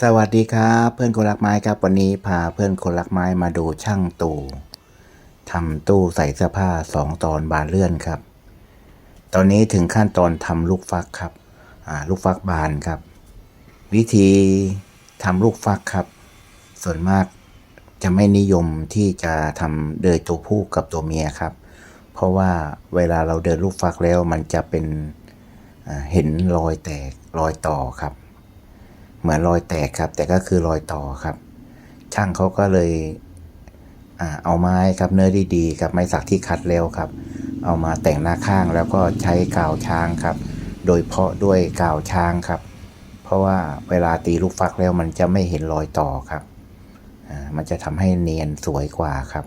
สวัสดีครับเพื่อนคนรักไม้ครับวันนี้พาเพื่อนคนรักไม้มาดูช่างตู่ทำตู้ใส่เสื้อผ้าสองตอนบานเลื่อนครับ ตอนนี้ถึงขั้นตอนทำลูกฟักครับลูกฟักบานครับ วิธีทำลูกฟักครับ ส่วนมากจะไม่นิยมที่จะทำโดยตัวผู้กับตัวเมียครับ เพราะว่าเวลาเราเดินลูกฟักแล้วมันจะเป็นเห็นรอยแตกรอยต่อครับ เหมือนรอยแตกครับ แต่ก็คือรอยต่อครับ ช่างเขาก็เลยอเอาไม้ครับเนื้อดีๆครับไม้สักที่คัดแล้วครับ เอามาแต่งหน้าข้างแล้วก็ใช้กาวช้างครับ โดยเพาะด้วยกาวช้างครับ เพราะว่าเวลาตีลูกฟักแล้วมันจะไม่เห็นรอยต่อครับมันจะทำให้เนียนสวยกว่าครับ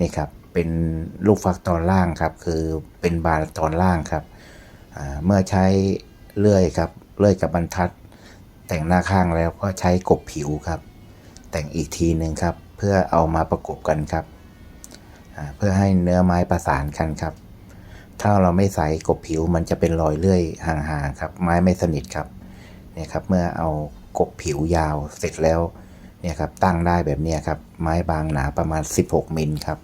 นี่ครับเป็นลูกฟักตอนล่างครับ คือเป็นบานตอนล่างครับเมื่อใช้เลื่อยครับเลื่อยกับ บรรทัด แต่งหน้าข้างแล้วก็ใช้กบผิวครับ แต่งอีกทีหนึ่งครับ เพื่อเอามาประกบกันครับ เพื่อให้เนื้อไม้ประสานกันครับ ถ้าเราไม่ใส่กบผิวมันจะเป็นรอยเลื่อยห่างๆครับ ไม้ไม่สนิทครับเนี่ยครับ เมื่อเอากบผิวยาวเสร็จแล้วเนี่ยครับตั้งได้แบบนี้ครับ ไม้บางหนาประมาณ 16 มิลครับ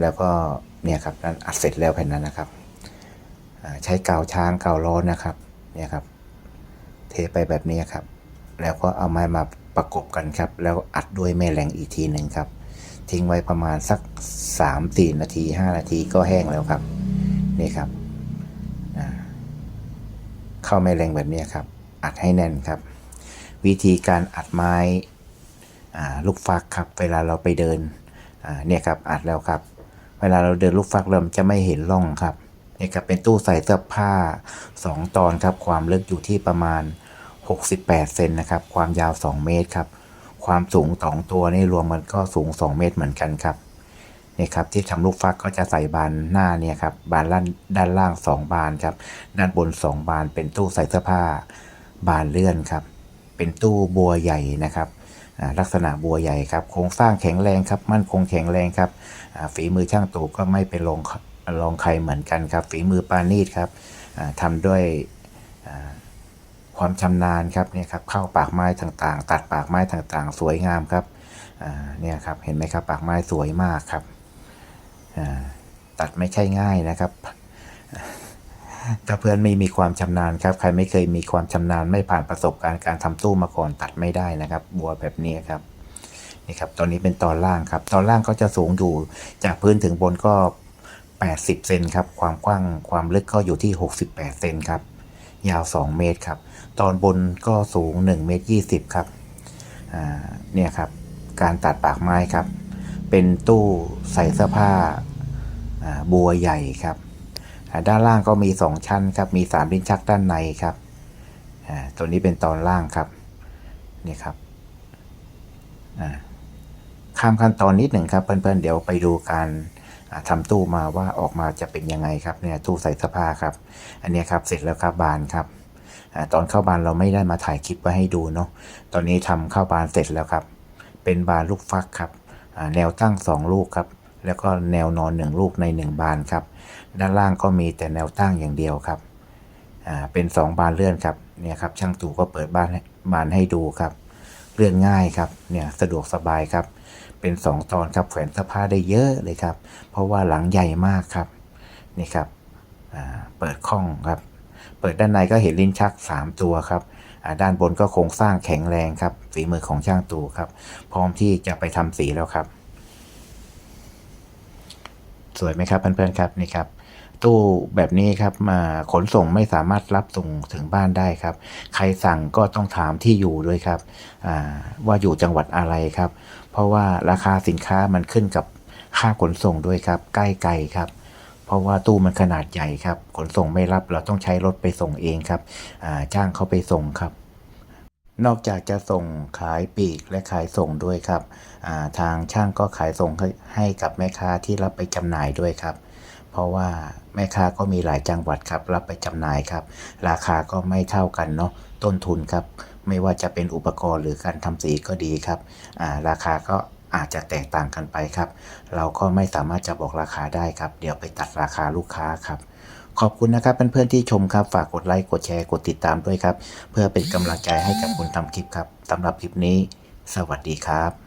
แล้วก็เนี่ยครับนั่นอัดเสร็จแล้วแผ่นนั้นนะครับ ใช้กาวช้างกาวร้อนนะครับ เนี่ยครับ เทไปแบบนี้ครับ แล้วก็เอาไม้มาประกบกันครับ แล้วอัดด้วยแม่แรงอีกทีหนึ่งครับ ทิ้งไว้ประมาณสัก 3-4 นาที 5 นาทีก็แห้งแล้วครับ นี่ครับเข้าแม่แรงแบบนี้ครับ อัดให้แน่นครับ วิธีการอัดไม้ลูกฟักครับ เวลาเราไปเดินเนี่ยครับอัดแล้วครับ เวลาเราเดินลูกฟักเราจะไม่เห็นร่องครับนี่ครับเป็นตู้ใส่เสื้อผ้า 2 ตอนครับ ความลึกอยู่ที่ประมาณ 68 เซนนะครับ ความยาว 2 เมตรครับ ความสูงสองตัวนี่รวมมันก็สูง 2 เมตรเหมือนกันครับนี่ครับที่ทำลูกฟักก็จะใส่บานหน้าเนี่ยครับบานล่างด้านล่าง 2 บานครับ ด้านบน 2 บานเป็นตู้ใส่เสื้อผ้า บานเลื่อนครับ เป็นตู้บัวใหญ่นะครับลักษณะบัวใหญ่ครับโครงสร้างแข็งแรงครับ มั่นคงแข็งแรงครับฝีมือช่างตู่ก็ไม่เป็นรองรองใครเหมือนกันครับ ฝีมือปาณีตครับอ่าทำด้วย ความชำนาญครับเนี่ยครับเข้าปากไม้ต่างๆ ตัดปากไม้ต่างๆ สวยงามครับเนี่ยครับเห็นไหมครับปากไม้สวยมากครับตัดไม่ใช่ง่ายนะครับ ถ้าเพื่อนไม่มีความชำนาญครับ ใครไม่เคยมีความชำนาญไม่ผ่านประสบการณ์การทำตู้มาก่อนตัดไม่ได้นะครับบัวแบบนี้ครับนี่ครับตอนนี้เป็นตอนล่างครับ ตอนล่างก็จะสูงอยู่จากพื้นถึงบนก็ 80 เซนครับ ความกว้างความลึกก็อยู่ที่ 68 เซนครับ ยาว 2 เมตรครับ ตอนบนก็สูง1เมตร20 ครับเนี่ยครับ การตัดปากไม้ครับ เป็นตู้ใส่เสื้อผ้าบัวใหญ่ครับ ด้านล่างก็มี 2 ชั้นครับ มี3ลิ้นชักด้านในครับตัวนี้เป็นตอนล่างครับ นี่ครับข้ามขั้นตอนนิดหนึ่งครับเพื่อนๆเดี๋ยวไปดูการ อ่าทำตู้มาว่าออกมาจะเป็นยังไงครับเนี่ยตู้ใส่เสื้อผ้าครับ อันนี้ครับเสร็จแล้วครับบานครับอตอนเข้าบานเราไม่ได้มาถ่ายคลิปไว้ให้ดูเนาะตอนนี้ทำเข้าบานเสร็จแล้วครับ เป็นบานลูกฟักครับแนวตั้ง 2 ลูกครับ แล้วก็แนวนอน 1 ลูกใน 1 บานครับ ด้านล่างก็มีแต่แนวตั้งอย่างเดียวครับเป็น 2 บานเลื่อนครับเนี่ยครับช่างตู่ก็เปิดบานบานให้ดูครับ เลื่อนง่ายครับเนี่ยสะดวกสบายครับ เป็น2ตอนครับแขวนเสื้อผ้าได้เยอะเลยครับ เพราะว่าหลังใหญ่มากครับนี่ครับเปิดข้องครับ เปิดด้านในก็เห็นลิ้นชัก 3 ตัวครับด้านบนก็โครงสร้างแข็งแรงครับฝีมือของช่างตูครับ พร้อมที่จะไปทำสีแล้วครับ สวยไหมครับเพื่อนๆครับนี่ครับตู้แบบนี้ครับมาขนส่งไม่สามารถรับส่งถึงบ้านได้ครับ ใครสั่งก็ต้องถามที่อยู่ด้วยครับว่าอยู่จังหวัดอะไรครับ เพราะว่าราคาสินค้ามันขึ้นกับค่าขนส่งด้วยครับ ใกล้ไกลครับ เพราะว่าตู้มันขนาดใหญ่ครับ ขนส่งไม่รับเราต้องใช้รถไปส่งเองครับอ่าจ้างเขาไปส่งครับ นอกจากจะส่งขายปลีกและขายส่งด้วยครับาทางช่างก็ขายส่งใหให้กับแม่ค้าที่รับไปจำหน่ายด้วยครับ เพราะว่าแม่ค้าก็มีหลายจังหวัดครับ รับไปจำหน่ายครับ ราคาก็ไม่เท่ากันเนาะต้นทุนครับ ไม่ว่าจะเป็นอุปกรณ์หรือการทำสีก็ดีครับาราคาก็อาจจะแตกต่างกันไปครับ เราก็ไม่สามารถจะบอกราคาได้ครับ เดี๋ยวไปตัดราคาลูกค้าครับ ขอบคุณนะครับเพื่อนๆที่ชมครับ ฝากกดไลค์ กดแชร์ กดติดตามด้วยครับ เพื่อเป็นกำลังใจให้กับคนทำคลิปครับสำหรับคลิปนี้ สวัสดีครับ